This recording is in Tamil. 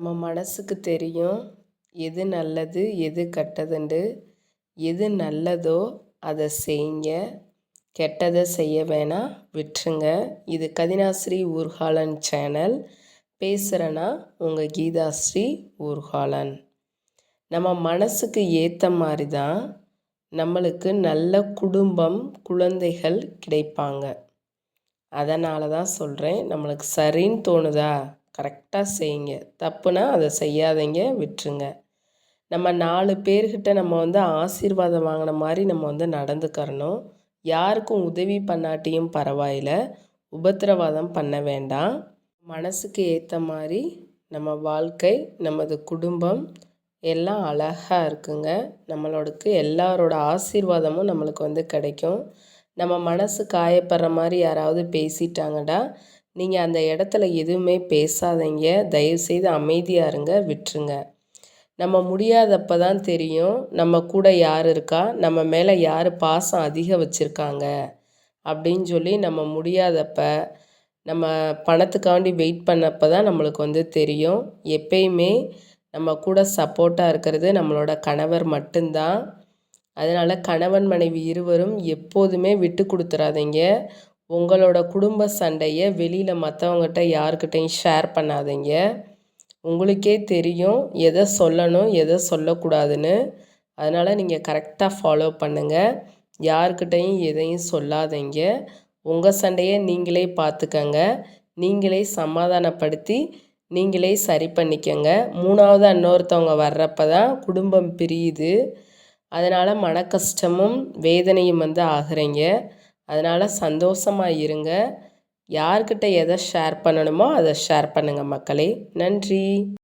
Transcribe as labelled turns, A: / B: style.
A: நம்ம மனசுக்கு தெரியும் எது நல்லது எது கெட்டதுண்டு. எது நல்லதோ அதை செய்யுங்க கெட்டதை செய்ய வேணாம் விட்டுருங்க இது கதினாஸ்ரீ ஊர்காலன் சேனல். பேசுகிறேன்னா உங்கள் கீதாஸ்ரீ ஊர்காலன். நம்ம மனசுக்கு ஏற்ற மாதிரி தான் நம்மளுக்கு நல்ல குடும்பம் குழந்தைகள் கிடைப்பாங்க. அதனால தான் சொல்கிறேன் நம்மளுக்கு சரின்னு தோணுதா? கரெக்டாக செய்யுங்க. தப்புனா அதை செய்யாதீங்க விட்டுருங்க. நம்ம நாலு பேர்கிட்ட நம்ம வந்து ஆசீர்வாதம் வாங்கின மாதிரி நம்ம வந்து நடந்துக்கிறணும். யாருக்கும் உதவி பண்ணாட்டியும் பரவாயில்ல. உபத்திரவாதம் பண்ண வேண்டாம். மனசுக்கு ஏற்ற மாதிரி நம்ம வாழ்க்கை நமது குடும்பம் எல்லாம் அழகாக இருக்குங்க. நம்மளோடக்கு எல்லாரோட ஆசீர்வாதமும் நம்மளுக்கு வந்து கிடைக்கும். நம்ம மனசு காயப்படுற மாதிரி யாராவது பேசிட்டாங்கடா நீங்கள் அந்த இடத்துல எதுவுமே பேசாதீங்க. தயவுசெய்து அமைதியாக இருங்க. விட்டுருங்க. நம்ம முடியாதப்ப தான் தெரியும். நம்ம கூட யார் இருக்கா? நம்ம மேலே யார் பாசம் அதிகம் வச்சுருக்காங்க? அப்படின்னு சொல்லி நம்ம முடியாதப்ப நம்ம பணத்துக்காண்டி வெயிட் பண்ணப்போ தான் நம்மளுக்கு வந்து தெரியும். எப்பயுமே நம்ம கூட சப்போர்ட்டாக இருக்கிறது நம்மளோட கணவர் மட்டும்தான். அதனால் கணவன் மனைவி இருவரும் எப்போதுமே விட்டு கொடுத்துறாதீங்க. உங்களோட குடும்ப சண்டையை வெளியில் மற்றவங்ககிட்ட யாருக்கிட்டையும் ஷேர் பண்ணாதீங்க. உங்களுக்கே தெரியும் எதை சொல்லணும் எதை சொல்லக்கூடாதுன்னு. அதனால் நீங்கள் கரெக்டாக ஃபாலோ பண்ணுங்கள் யாருக்கிட்டையும் எதையும் சொல்லாதீங்க. உங்கள் சண்டையை நீங்களே பார்த்துக்கங்க. நீங்களே சமாதானப்படுத்தி நீங்களே சரி பண்ணிக்கங்க. மூணாவது இன்னொருத்தவங்க வர்றப்ப தான் குடும்பம் பிரியுது. அதனால் மன கஷ்டமும் வேதனையும் வந்து ஆகுறீங்க. அதனால் சந்தோஷமாக இருங்க. யார்கிட்ட எதை ஷேர் பண்ணணுமோ அதை ஷேர் பண்ணுங்கள் மக்களே. நன்றி.